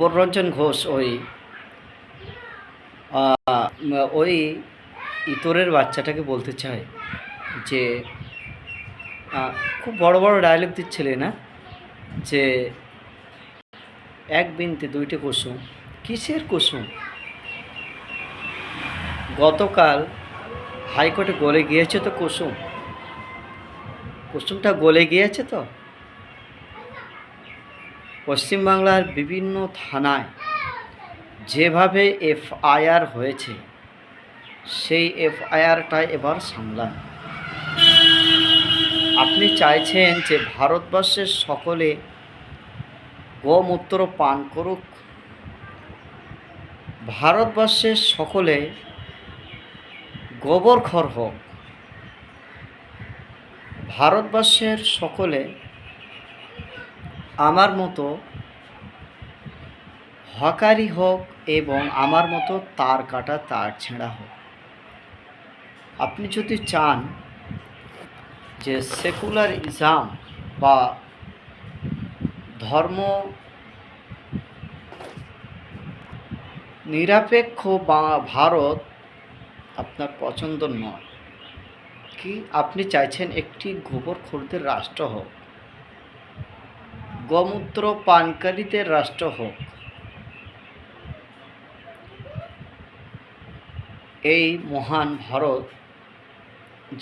বররঞ্জন ঘোষ ওই ওই ইতরের বাচ্চাটাকে বলতে চায় যে খুব বড় বড় ডায়লগ দিচ্ছিলে না? যে, এক বিনতে দুইটি কুসুম, কিসের কুসুম? গতকাল হাইকোর্টে গলে গিয়েছে তো কুসুম। কুসুমটা গলে গিয়েছে তো? পশ্চিমবাংলার বিভিন্ন থানায় যেভাবে এফআইআর হয়েছে, সেই এফআইআরটা এবার সামলান। আপনি চাইছেন যে ভারতবর্ষের সকলে গোমূত্র পান করুক। ভারতবর্ষের সকলে গোবর খর হোক। ভারতবর্ষের সকলে আমার মতো হকারি হোক এবং আমার মতো তার কাটা, তার ছেঁড়া হোক। আপনি যদি চান যে সেকুলার ইসলাম বা ধর্ম নিরপেক্ষ বা ভারত আপনার পছন্দ নয়, কি আপনি চাইছেন একটি গোবর খোরদের রাষ্ট্র হোক গোমূত্র পানকারীদের রাষ্ট্র হোক। এই মহান ভারত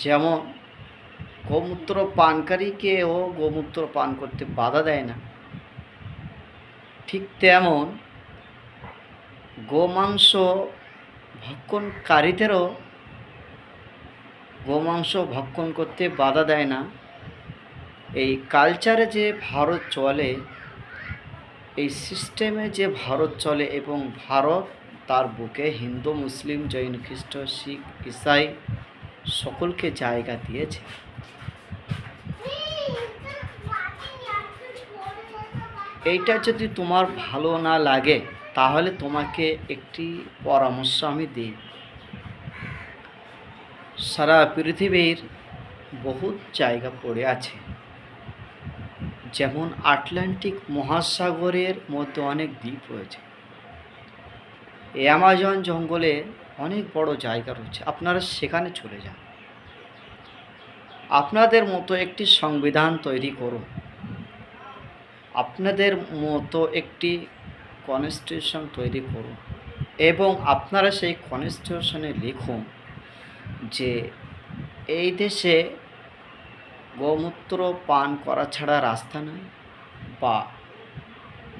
যেমন গোমূত্র পানকারীকেও গোমূত্র পান করতে বাধা দেয় না, ঠিক তেমন গোমাংস ভক্ষণকারীদেরও গোমাংস ভক্ষণ করতে বাধা দেয় না। এই কালচারে যে ভারত চলে, এই সিস্টেমে যে ভারত চলে এবং ভারত তার বুকে হিন্দু, মুসলিম, জৈন, খ্রিস্ট, শিখ, ইসাই সকলকে জায়গা দিয়েছে। এইটা যদি তোমার ভালো না লাগে, তাহলে তোমাকে একটি পরামর্শ আমি দিই। সারা পৃথিবীর বহুত জায়গা পড়ে আছে। যেমন আটলান্টিক মহাসাগরের মধ্যে অনেক দ্বীপ রয়েছে। অ্যামাজন জঙ্গলে অনেক বড় জায়গা রয়েছে। আপনারা সেখানে চলে যান। আপনাদের মতো একটি সংবিধান তৈরি করুন। আপনাদের মতো একটি কনস্টিটিউশন তৈরি করুন এবং আপনারা সেই কনস্টিটিউশনে লিখুন যে এই দেশে গোমূত্র পান করা ছাড়া রাস্তা নয় বা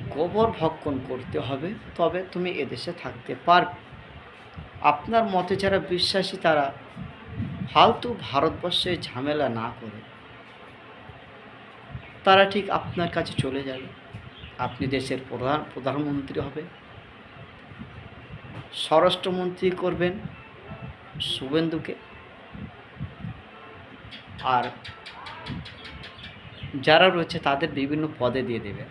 গোবর ভক্ষণ করতে হবে, তবে তুমি এদেশে থাকতে পারবে। আপনার মতে যারা বিশ্বাসী, তারা ফালতু ভারতবর্ষে ঝামেলা না করে তারা ঠিক আপনার কাছে চলে যাবে। আপনি দেশের প্রধান, প্রধানমন্ত্রী হবে। স্বরাষ্ট্রমন্ত্রী করবেন শুভেন্দুকে। আর যারা রয়েছে তাদের বিভিন্ন পদে দিয়ে দেবে।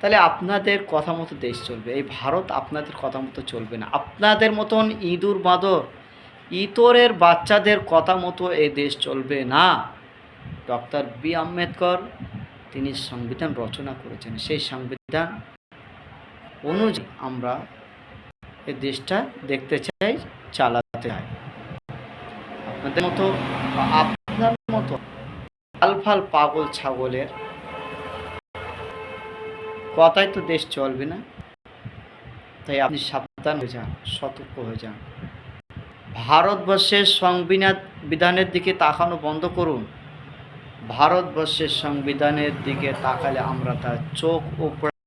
তাহলে আপনাদের কথা মতো দেশ চলবে, এই ভারত আপনাদের কথা মতো চলবে না। আপনাদের মতন ইঁদুর, বাঁদর, ইতরের বাচ্চাদের কথা মতো এই দেশ চলবে না। ডক্টর বি আম্বেদকর, তিনি সংবিধান রচনা করেছেন। সেই সংবিধান অনুযায়ী আমরা এই দেশটা দেখতে চাই, চালাতে চাই। আপনাদের মতো আপনার মতো আলফাল পাগল ছাগলের। কথাই তো দেশ চলবে না। তাই আপনি সাবধান হয়ে যান, সতর্ক হয়ে যান। ভারতবর্ষের সংবিধান বিধানের দিকে তাকানো বন্ধ করুন। ভারতবর্ষের সংবিধানের দিকে তাকালে আমরা তার চোখ উপড়ে